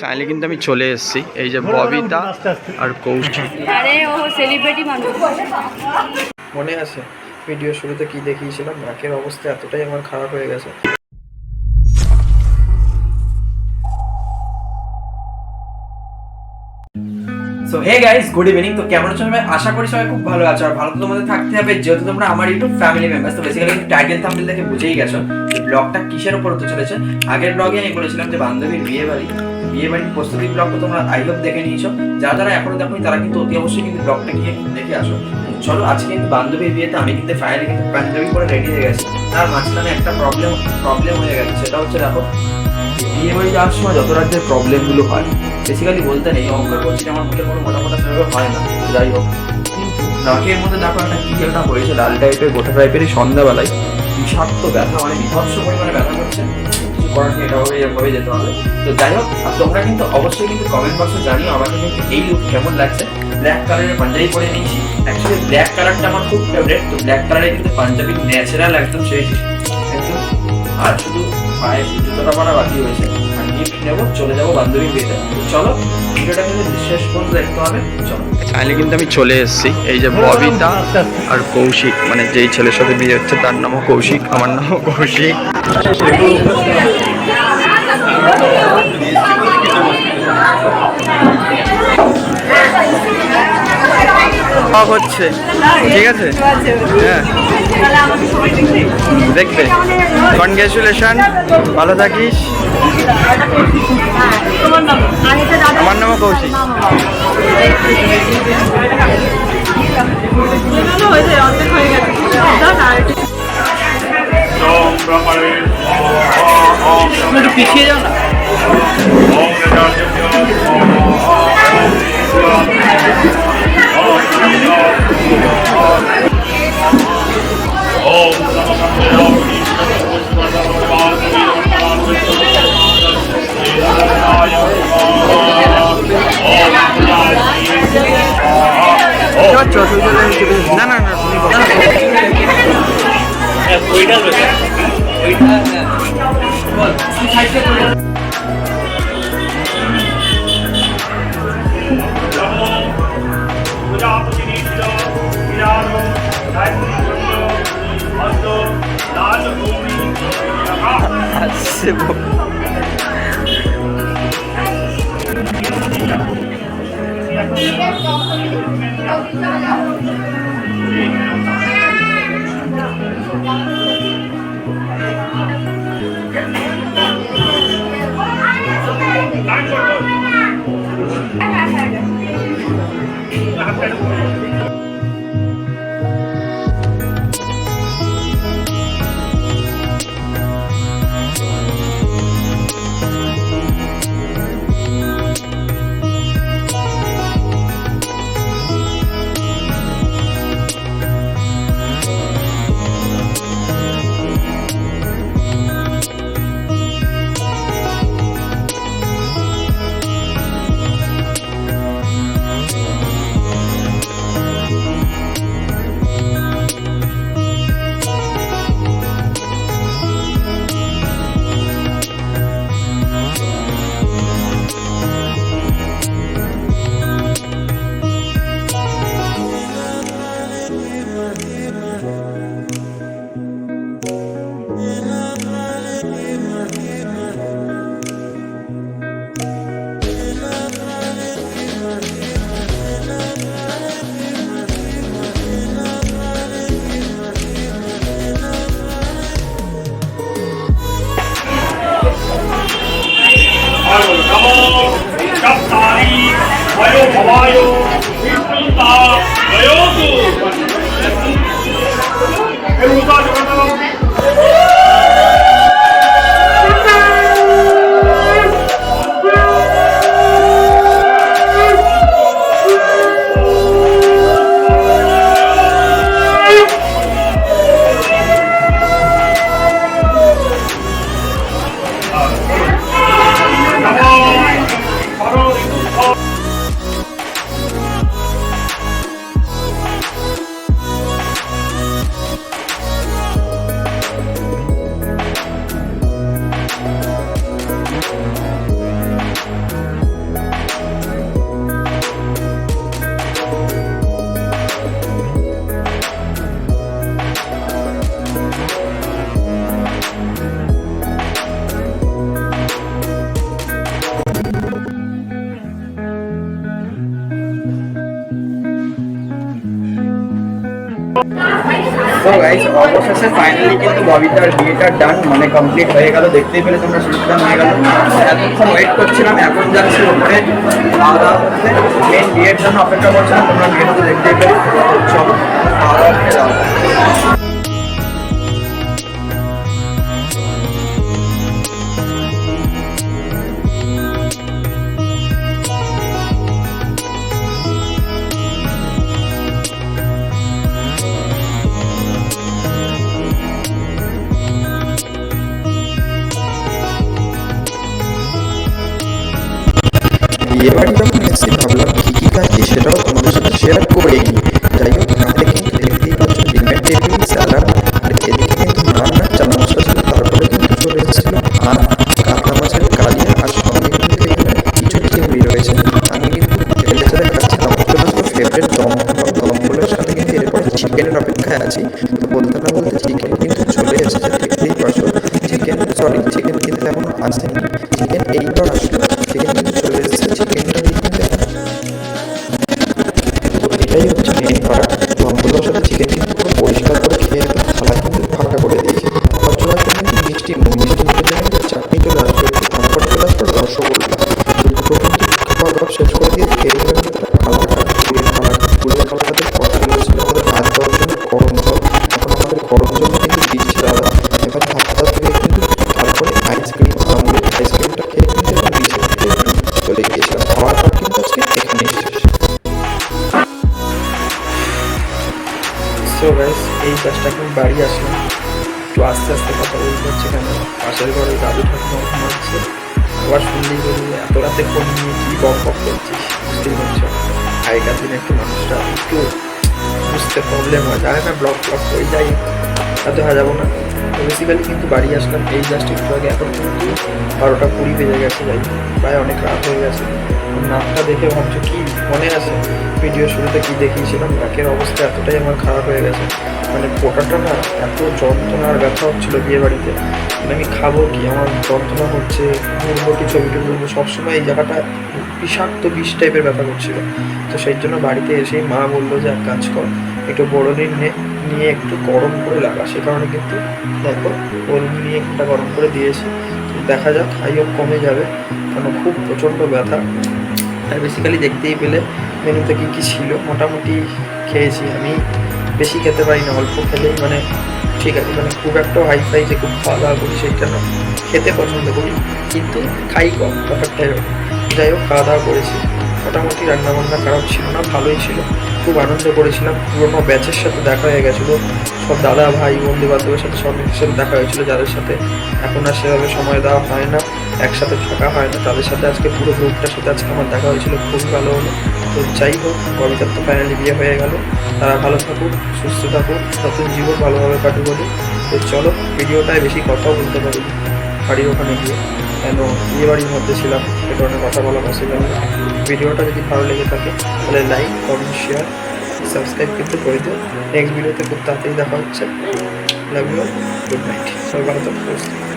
Finally কিন্তু আমি চলে এসেছি। এই যে ববিতা আর কৌশিক আরে ও সেলিব্রিটি মানুষ। মনে আছে ভিডিও শুরুতে কি দেখিয়েছিলাম? নাকের অবস্থা এতটাই আমার খারাপ হয়ে গেছে। So hey guys good evening তো কেমন আছো সবাই? আশা করি সবাই খুব ভালো আছো। আর ভালো তো তোমাদের থাকতে হবে, যেহেতু তোমরা আমার ইউটিউব ফ্যামিলি মেম্বার্স তো বেসিক্যালি টাইটেল থাম্বনেল দেখে বুঝেই গেছো ব্লগটা কিসের উপর হতে চলেছে। আগের ব্লগে আমি বলেছিলাম যে বান্ধবীর বিয়ে বাড়ি বিয়ে বাড়ির প্রস্তুতি ব্লগটা তোমরা আই হোপ দেখে নিয়েছো। যারা যারা এখনও দেখোনি, তারা কিন্তু অতি অবশ্যই কিন্তু ব্লগটা গিয়ে দেখে আসো। চলো, আজকে কিন্তু বান্ধবীর বিয়েতে আমি কিন্তু ফাইনালি কিন্তু পাঞ্জাবি করে রেডি হয়ে গেছি। তার মাঝখানে একটা প্রবলেম প্রবলেম হয়ে গেছে, সেটা হচ্ছে দেখো বিয়ে বাড়ি যাওয়ার সময় যত রাজ্যের প্রবলেমগুলো হয় বেসিক্যালি বলতে নেই অঙ্কর করছি, আমার মুখে কোনো মোটা মোটা সেভাবে হয় না, যাই হোক। কিন্তু নাকের মধ্যে দেখো একটা কি একটা হয়েছে, লাল টাইপের, গোটা টাইপের সন্ধ্যাবেলায়। বিষাক্ত ব্যথা মানে বিভৎস পরিমাণে ব্যথা করছে। তো যাই হোক, আর তোমরা কিন্তু অবশ্যই কিন্তু কমেন্ট বক্সে জানিও আমাকে কিন্তু এই লুক কেমন লাগছে। ব্ল্যাক কালারের পাঞ্জাবি পরে নিয়েছি। অ্যাকচুয়ালি ব্ল্যাক কালারটা আমার খুব ফেভারিট তো ব্ল্যাক কালারে কিন্তু পাঞ্জাবি ন্যাচারাল একদম সেই একদম। আর শুধু পায়ে জুতোটা পরা বাকি হয়েছে গিফট নেব চলে যাব বান্ধবীর বিয়েতে। চলো ভিডিওটা কিন্তু শেষ পর্যন্ত দেখতে হবে। চলো। ফাইনালি কিন্তু আমি চলে এসেছি। এই যে ববিতা আর কৌশিক মানে যেই ছেলের সাথে বিয়ে হচ্ছে তার নামও কৌশিক আমার নামও কৌশিক। সব হচ্ছে ঠিক আছে হ্যাঁ দেখবে কনগ্রেচুলেশন ভালো থাকিস আমার নামও কৌশিক একটু পিছিয়ে যাও না না না না তুমি বলো। 你应该搞婚礼搞对象然 অবশেষে ফাইনালি কিন্তু ববিতার বিয়েটা ডান মানে কমপ্লিট হয়ে গেল, দেখতেই পেলে তোমরা সুবিধা হয়ে গেল। এতক্ষণ ওয়েট করছিলাম, এখন যাচ্ছি ওপরে মেন বিয়ের জন্য অপেক্ষা করছিলাম, তোমরা বিয়েটা দেখতেই পেলে। চলো খাওয়া দাওয়া চিকেনের অপেক্ষায় আছি। তো বলতে না বলতে চিকেন কিন্তু চলে এসেছে। দেখতেই পাচ্ছ চিকেন সরি চিকেন কিন্তু এখনও আসেনি। এই কাজটা আমি বাড়ি আসলাম। একটু আস্তে আস্তে কথা বলতে হচ্ছে কেন? পাশের ঘরে দাদু ঠাকুমা ঘুমাচ্ছে আবার শুনলেই বলি, এত রাতে ফোন নিয়ে কি বক বক করছিস? বুঝতেই পারছ? আগেকার দিনে একটু মানুষটা একটু বুঝতে প্রবলেম হয়। জানে না ব্লক ব্লক হয়ে যাই তাতে যাব না। বেসিক্যালি কিন্তু বাড়ি আসলাম। এই জাস্ট একটু আগে এখন কিন্তু বারোটা কুড়ি বেজে গেছে যাই প্রায় অনেক রাত হয়ে গেছে। নাকটা দেখে ভাবছ কি মনে আছে? ভিডিও শুরুতে কি দেখিয়েছিলাম? নাকের অবস্থা এতটাই আমার খারাপ হয়ে গেছে। মানে পোটাটা না এত যন্ত্রণা আর ব্যথা হচ্ছিল বিয়ে বাড়িতে। মানে আমি খাব কি? আমার যন্ত্রণা হচ্ছে, ঘুরবো কি, ছবি টবি সবসময় এই জায়গাটা বিষাক্ত বিষ টাইপের ব্যথা করছিল। তো সেই জন্য বাড়িতে এসেই মা বলল, যে এক কাজ কর, একটু বড় নে। নিয়ে একটু গরম করে লাগা। সে কারণে কিন্তু দেখো বড় নিয়ে একটা গরম করে দিয়েছি। দেখা যাক হাই হোক কমে যাবে, কারণ খুব প্রচণ্ড ব্যথা। আর বেসিক্যালি দেখতেই পেলে, মেনুতে কী কী ছিল, মোটামুটি খেয়েছি আমি। বেশি খেতে পারি না অল্প খেলেই মানে ঠিক আছে মানে খুব একটা হাই ফাই যে খুব খাওয়া দাওয়া করি সেইটা না খেতে পছন্দ করি, কিন্তু খাই কম ব্যাপারটাই এরকম। যাই হোক, খাওয়া দাওয়া করেছি। মোটামুটি রান্নাবান্না খারাপ ছিল না, ভালোই ছিল। খুব আনন্দ করেছিলাম। পুরোনো ব্যাচের সাথে দেখা হয়ে গেছিল। সব দাদা ভাই, বন্ধু বান্ধবের সাথে সব সাথে দেখা হয়েছিল। যাদের সাথে এখন আর সেভাবে সময় দেওয়া হয় না, একসাথে থাকা হয় না। তাদের সাথে আজকে পুরো গ্রুপটার সাথে আজকে আমার দেখা হয়েছিল। খুবই ভালো হলো। তো যাই হোক, কবিতার তো ফাইনালি বিয়ে হয়ে গেল। তারা ভালো থাকুক, সুস্থ থাকুক, নতুন জীবন ভালোভাবে কাটুক তো চলো, ভিডিওটায় বেশি কথাও বলতে পারি বাড়ির ওখানে গিয়ে। কেন? বিয়ে বাড়ির মধ্যে ছিলাম, এ ধরনের কথা বলা পসিবল ভিডিওটা যদি ভালো লেগে থাকে, তাহলে লাইক কমেন্ট শেয়ার সাবস্ক্রাইব কিন্তু করে দিও। নেক্সট ভিডিওতে খুব তাড়াতাড়ি দেখা হচ্ছে। লাগল গুড নাইট সবাই ভালো থাকুন।